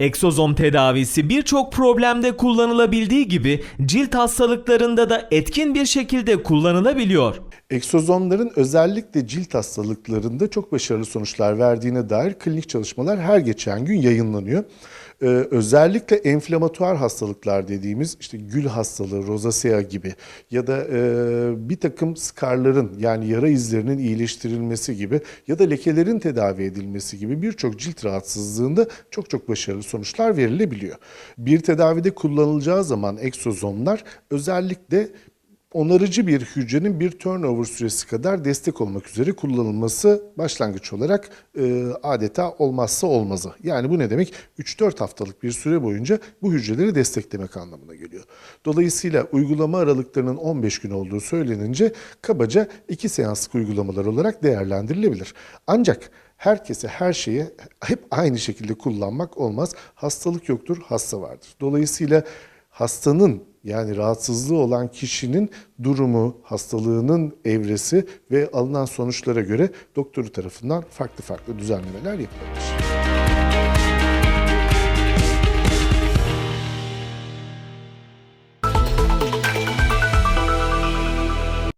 Eksozom tedavisi birçok problemde kullanılabildiği gibi cilt hastalıklarında da etkin bir şekilde kullanılabiliyor. Eksozomların özellikle cilt hastalıklarında çok başarılı sonuçlar verdiğine dair klinik çalışmalar her geçen gün yayınlanıyor. Ee, özellikle enflamatuar hastalıklar dediğimiz işte gül hastalığı, rozasea gibi ya da e, bir takım skarların yani yara izlerinin iyileştirilmesi gibi ya da lekelerin tedavi edilmesi gibi birçok cilt rahatsızlığında çok çok başarılı sonuçlar verilebiliyor. Bir tedavide kullanılacağı zaman eksozomlar özellikle onarıcı bir hücrenin bir turnover süresi kadar destek olmak üzere kullanılması başlangıç olarak e, adeta olmazsa olmazı. Yani bu ne demek? 3-4 haftalık bir süre boyunca bu hücreleri desteklemek anlamına geliyor. Dolayısıyla uygulama aralıklarının 15 gün olduğu söylenince kabaca 2 seanslık uygulamalar olarak değerlendirilebilir. Ancak herkese her şeyi hep aynı şekilde kullanmak olmaz. Hastalık yoktur, hasta vardır. Dolayısıyla hastanın yani rahatsızlığı olan kişinin durumu, hastalığının evresi ve alınan sonuçlara göre doktoru tarafından farklı farklı düzenlemeler yapılabilir.